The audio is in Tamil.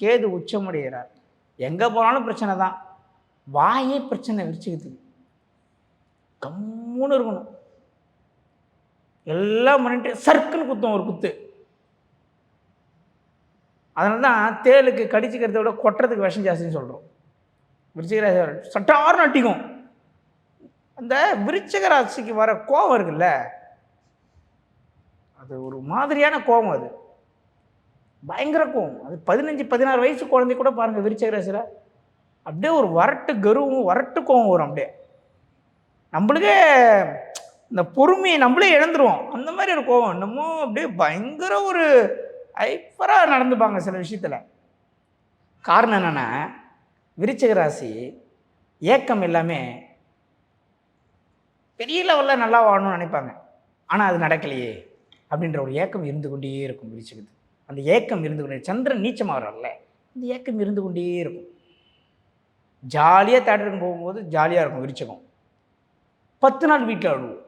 கேது உச்சமடைகிறார். எங்கே போனாலும் பிரச்சனை தான். வாயே பிரச்சனை விரிச்சுக்கிறதுக்கு கம்முன்னு இருக்கணும். எல்லாம் பண்ணிட்டு சர்க்குன்னு குத்தும் ஒரு குத்து. அதனால தான் தேலுக்கு கடிச்சிக்கிறத விட கொட்டுறதுக்கு விஷம் ஜாஸ்தின்னு சொல்கிறோம் விருச்சிகராசி சட்டார்னு அட்டிக்கும் அந்த விருச்சிக ராசிக்கு வர கோபம் இருக்குல்ல? அது ஒரு மாதிரியான கோபம் அது. பயங்கர கோவம். அது பதினஞ்சு பதினாறு வயசு குழந்தை கூட பாருங்கள் விருச்சிக ராசியில் அப்படியே ஒரு வரட்டு கருவும் வரட்டு கோவம் வரும் அப்படியே. நம்மளுக்கே இந்த பொறுமையை நம்மளே இழந்துருவோம். அந்த மாதிரி ஒரு கோவம். இன்னமும் அப்படியே பயங்கர ஒரு ஐப்பராக நடந்துப்பாங்க சில விஷயத்தில். காரணம் என்னென்னா விருச்சக ராசி ஏக்கம் எல்லாமே பெரிய லெவலில் நல்லா வாழணும்னு நினைப்பாங்க. ஆனால் அது நடக்கலையே அப்படின்ற ஒரு ஏக்கம் இருந்து கொண்டே இருக்கும் விருச்சிகத்து அந்த ஏக்கம் இருந்து கொண்டே சந்திரன் நீச்சமாகறல்ல இந்த ஏக்கம் இருந்து கொண்டே இருக்கும். ஜாலியாக தேட்டருக்கு போகும்போது ஜாலியாக இருக்கும் விரிச்சகம். பத்து நாள் வீட்டில் அழுவோம்.